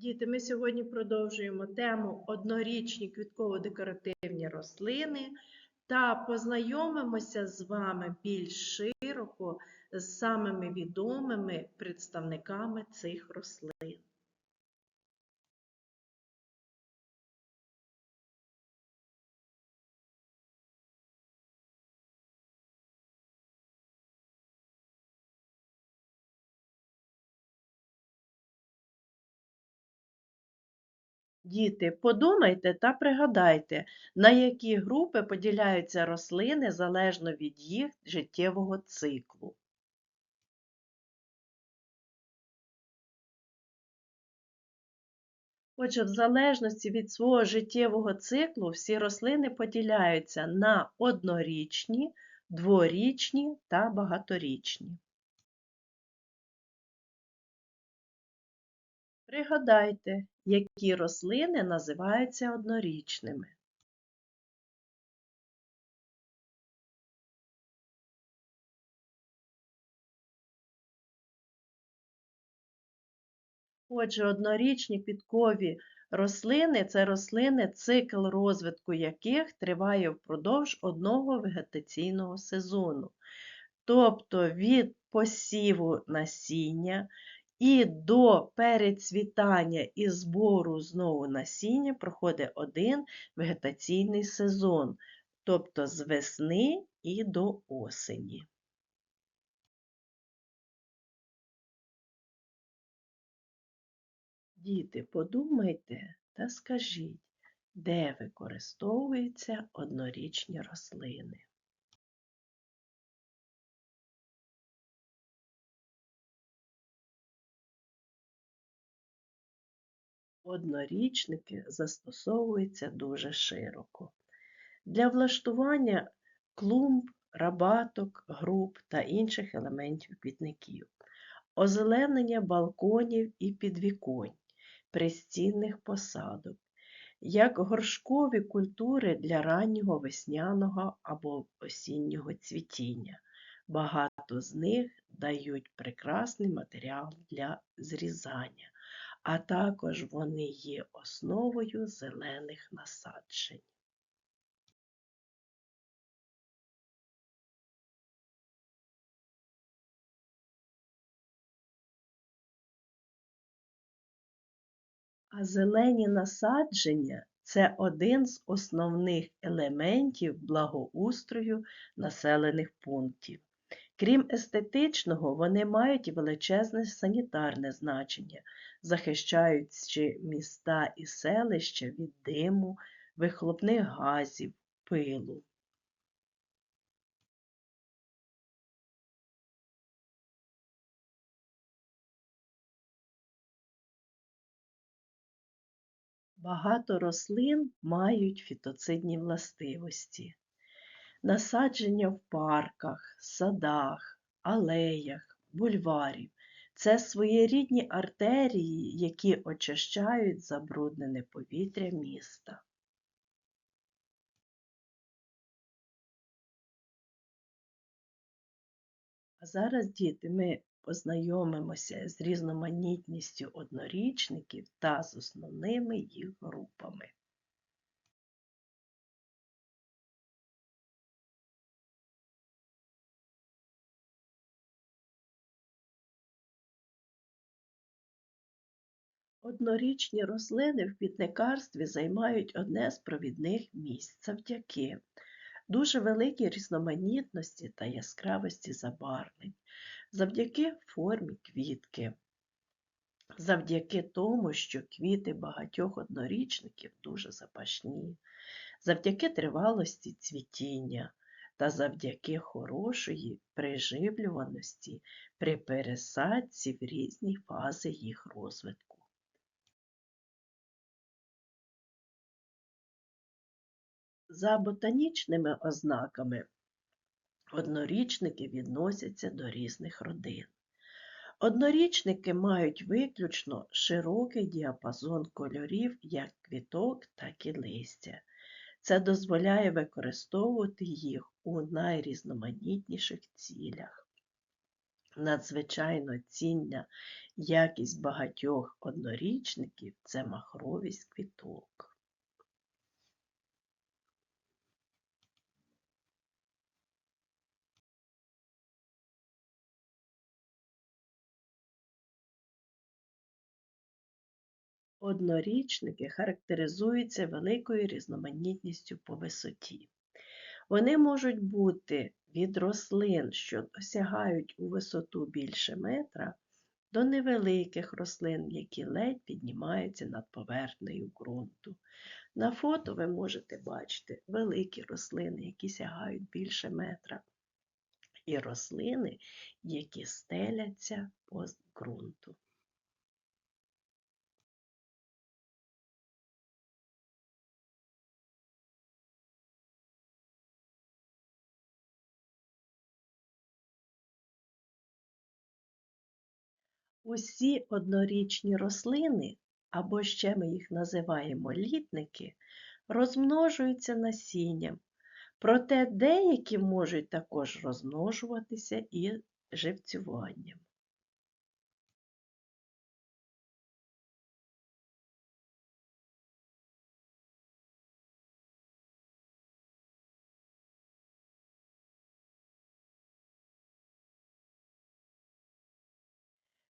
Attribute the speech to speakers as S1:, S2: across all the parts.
S1: Діти, ми сьогодні продовжуємо тему однорічні квітково-декоративні рослини та познайомимося з вами більш широко з самими відомими представниками цих рослин. Діти, подумайте та пригадайте, на які групи поділяються рослини залежно від їх життєвого циклу. Отже, в залежності від свого життєвого циклу всі рослини поділяються на однорічні, дворічні та багаторічні. Пригадайте, які рослини називаються однорічними. Отже, однорічні квіткові рослини це рослини, цикл розвитку яких триває впродовж одного вегетаційного сезону. Тобто від посіву насіння і до перецвітання і збору знову насіння проходить один вегетаційний сезон, тобто з весни і до осені. Діти, подумайте та скажіть, де використовуються однорічні рослини. Однорічники застосовуються дуже широко. Для влаштування клумб, рабаток, груп та інших елементів квітників, озеленення балконів і підвіконь, пристінних посадок, як горшкові культури для раннього весняного або осіннього цвітіння. Багато з них дають прекрасний матеріал для зрізання а також вони є основою зелених насаджень. А зелені насадження це один з основних елементів благоустрою населених пунктів. Крім естетичного, вони мають величезне санітарне значення, захищаючи міста і селища від диму, вихлопних газів, пилу. Багато рослин мають фітоцидні властивості насадження в парках, садах, алеях, бульварів. Це своєрідні артерії, які очищають забруднене повітря міста. А зараз, діти, ми познайомимося з різноманітністю однорічників та з основними їх групами. Однорічні рослини в квітникарстві займають одне з провідних місць завдяки дуже великій різноманітності та яскравості забарвлень, завдяки формі квітки, завдяки тому, що квіти багатьох однорічників дуже запашні, завдяки тривалості цвітіння та завдяки хорошої приживлюваності при пересадці в різні фази їх розвитку. За ботанічними ознаками однорічники відносяться до різних родин. Однорічники мають виключно широкий діапазон кольорів як квіток, так і листя. Це дозволяє використовувати їх у найрізноманітніших цілях. Надзвичайно цінна якість багатьох однорічників це махровість квіток. Однорічники характеризуються великою різноманітністю по висоті. Вони можуть бути від рослин, що досягають у висоту більше метра, до невеликих рослин, які ледь піднімаються над поверхнею ґрунту. На фото ви можете бачити великі рослини, які сягають більше метра, і рослини, які стеляться по ґрунту. Усі однорічні рослини, або ще ми їх називаємо літники, розмножуються насінням, проте деякі можуть також розмножуватися і живцюванням.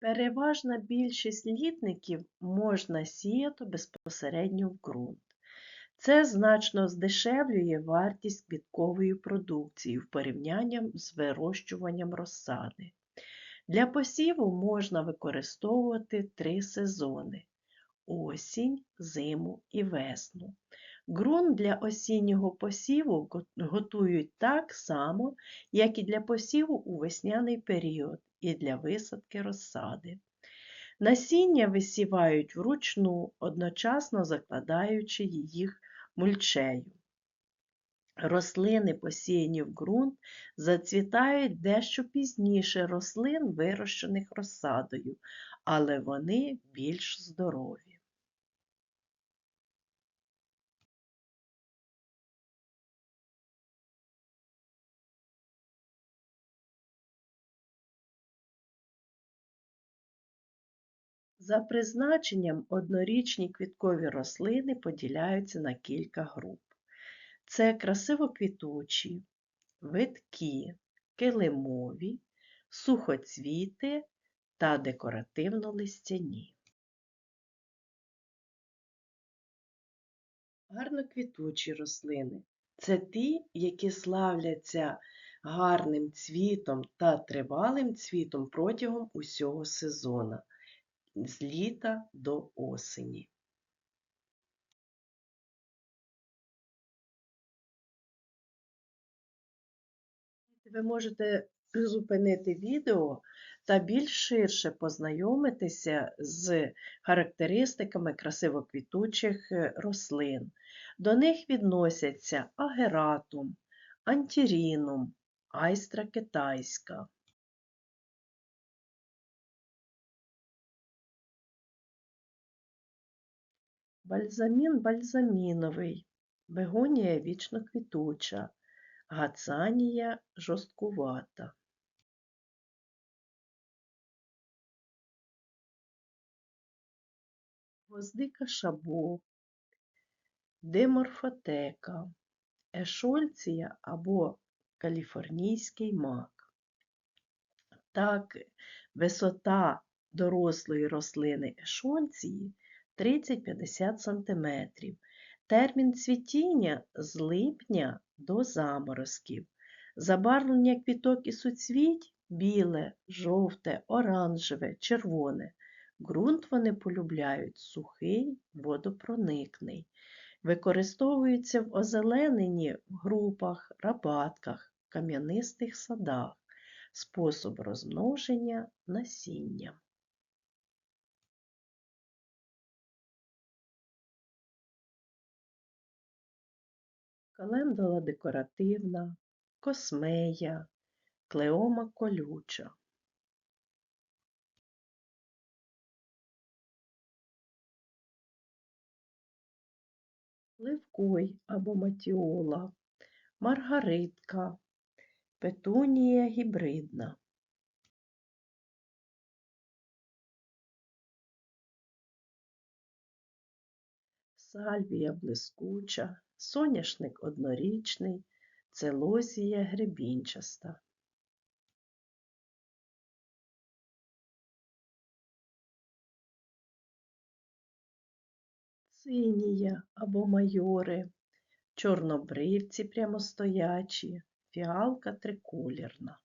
S1: Переважна більшість літників можна сіяти безпосередньо в ґрунт. Це значно здешевлює вартість квіткової продукції в порівнянні з вирощуванням розсади. Для посіву можна використовувати три сезони осінь, зиму і весну. Ґрунт для осіннього посіву готують так само, як і для посіву у весняний період і для висадки розсади. Насіння висівають вручну, одночасно закладаючи їх мульчею. Рослини, посіяні в ґрунт, зацвітають дещо пізніше рослин, вирощених розсадою, але вони більш здорові. За призначенням однорічні квіткові рослини поділяються на кілька груп. Це красивоквітучі, виткі, килимові, сухоцвіти та декоративно-листяні. Гарноквітучі рослини це ті, які славляться гарним цвітом та тривалим цвітом протягом усього сезону з літа до осені. Ви можете зупинити відео та більш ширше познайомитися з характеристиками красивоквітучих е, рослин. До них відносяться агератум, антірінум, айстра китайська. Бальзамін бальзаміновий, бегонія вічноквітуча, гацанія жорсткувата. Гвоздика шабо, деморфотека, ешольція або каліфорнійський мак. Так, висота дорослої рослини ешольції 30-50 см. Термін цвітіння з липня до заморозків. Забарвлення квіток і суцвіть біле, жовте, оранжеве, червоне. Ґрунт вони полюбляють сухий, водопроникний. Використовуються в озелененні в групах, рабатках, кам'янистих садах. Способ розмноження насіння. календула декоративна, космея, клеома колюча. Левкой або матіола, маргаритка, петунія гібридна. Сальвія блискуча, соняшник однорічний, целозія гребінчаста. Синія або майори, чорнобривці прямостоячі, фіалка триколірна.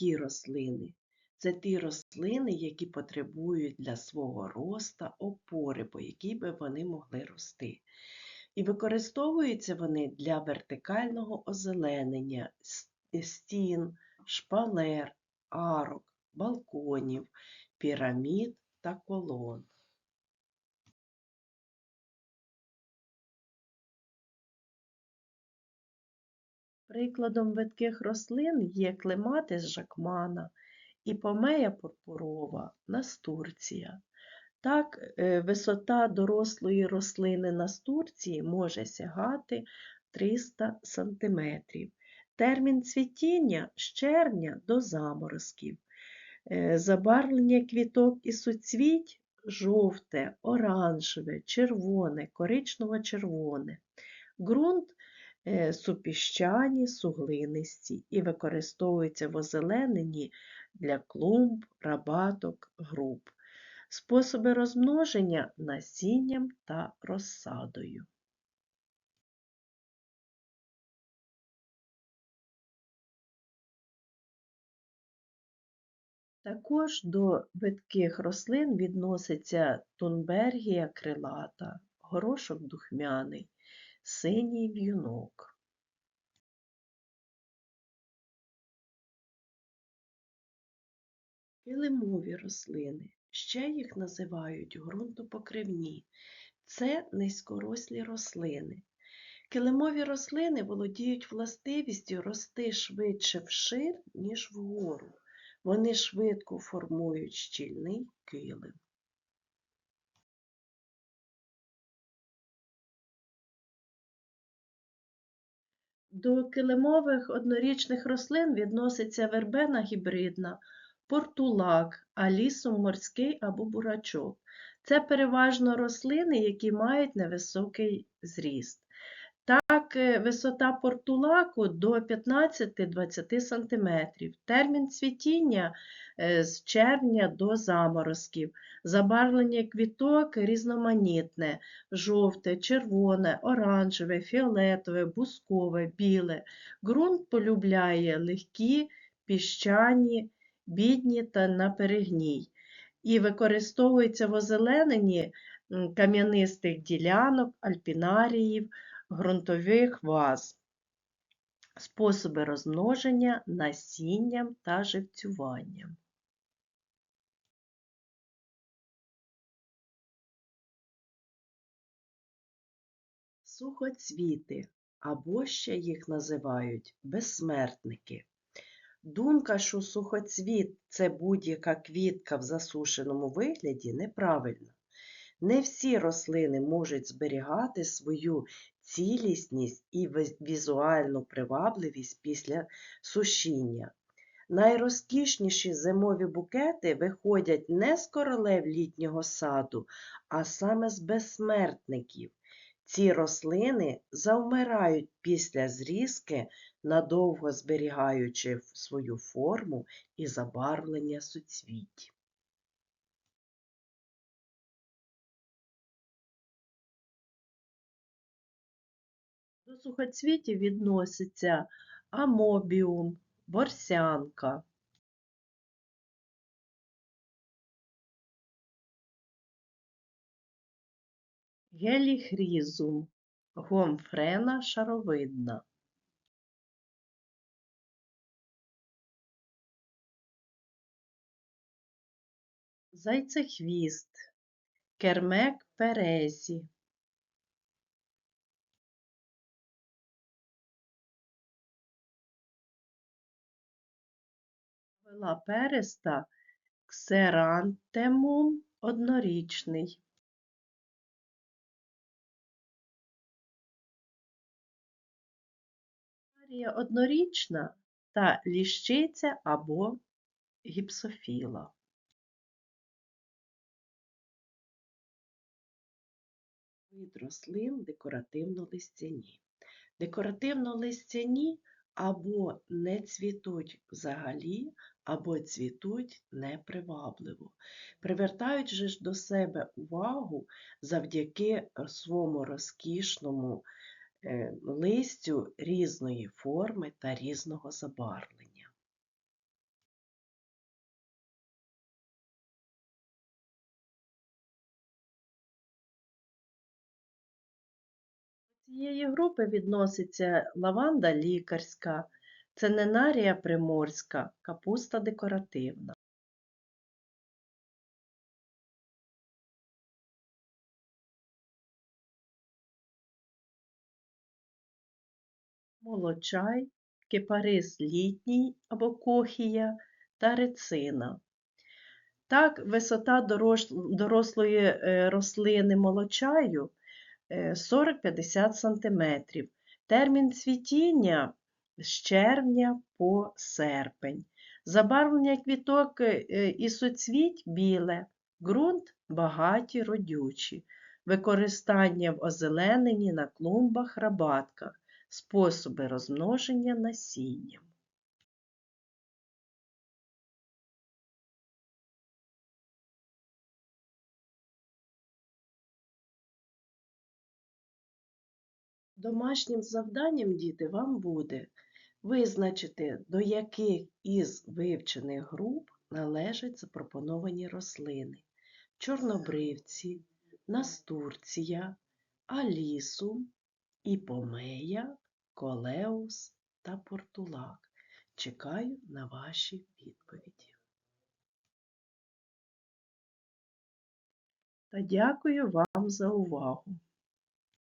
S1: Видкі рослини це ті рослини, які потребують для свого роста опори, по якій би вони могли рости. І використовуються вони для вертикального озеленення стін, шпалер, арок, балконів, пірамід та колон. Прикладом видких рослин є клематис жакмана, іпомея пурпурова, настурція. Так, е, висота дорослої рослини настурції може сягати 300 см. Термін цвітіння з червня до заморозків. Е, Забарвлення квіток і суцвіть жовте, оранжеве, червоне, коричнево-червоне. Ґрунт е, супіщані, суглинисті і використовується в озелененні для клумб, рабаток, груп. Способи розмноження насінням та розсадою. Також до видких рослин відноситься тунбергія крилата, горошок духмяний, синій в'юнок. Килимові рослини. Ще їх називають ґрунтопокривні. Це низькорослі рослини. Килимові рослини володіють властивістю рости швидше вшир, ніж вгору. Вони швидко формують щільний килим. До килимових однорічних рослин відноситься вербена гібридна, портулак, а лісом морський або бурачок. Це переважно рослини, які мають невисокий зріст. Так, е, висота портулаку до 15-20 см. Термін цвітіння е, з червня до заморозків. Забарвлення квіток різноманітне: жовте, червоне, оранжеве, фіолетове, бускове, біле. Ґрунт полюбляє легкі, піщані, бідні та на перегній. І використовується в озелененні кам'янистих ділянок, альпінаріїв, ґрунтових ваз. Способи розмноження насінням та живцюванням. Сухоцвіти, або ще їх називають безсмертники. Думка, що сухоцвіт це будь-яка квітка в засушеному вигляді, неправильна. Не всі рослини можуть зберігати свою цілісність і візуальну привабливість після сушіння. Найрозкішніші зимові букети виходять не з королев літнього саду, а саме з безсмертників. Ці рослини завмирають після зрізки, надовго зберігаючи свою форму і забарвлення суцвіть. Сухоцвітів відноситься амобіум, борсянка. Геліхрізум, гомфрена шаровидна. Зайцехвіст, кермек перезі. Переста ксерантемум однорічний. Є однорічна та ліщиця або гіпсофіла. Вид рослин декоративно-листяні. Декоративно-листяні або не цвітуть взагалі, або цвітуть непривабливо. Привертають же ж до себе увагу завдяки своєму розкішному е, листю різної форми та різного забарвлення. Цієї групи відноситься лаванда лікарська, цененарія приморська, капуста декоративна. молочай, кипарис літній або кохія та рецина. Так, висота дорослої е, рослини молочаю 40-50 см. Термін цвітіння з червня по серпень. Забарвлення квіток е, і суцвіть біле, ґрунт багаті родючі, використання в озелененні на клумбах, рабатках, способи розмноження насінням. Домашнім завданням, діти, вам буде визначити, до яких із вивчених груп належать запропоновані рослини чорнобривці, настурція, алісум, іпомея, колеус та портулак. Чекаю на ваші відповіді. Та дякую вам за увагу!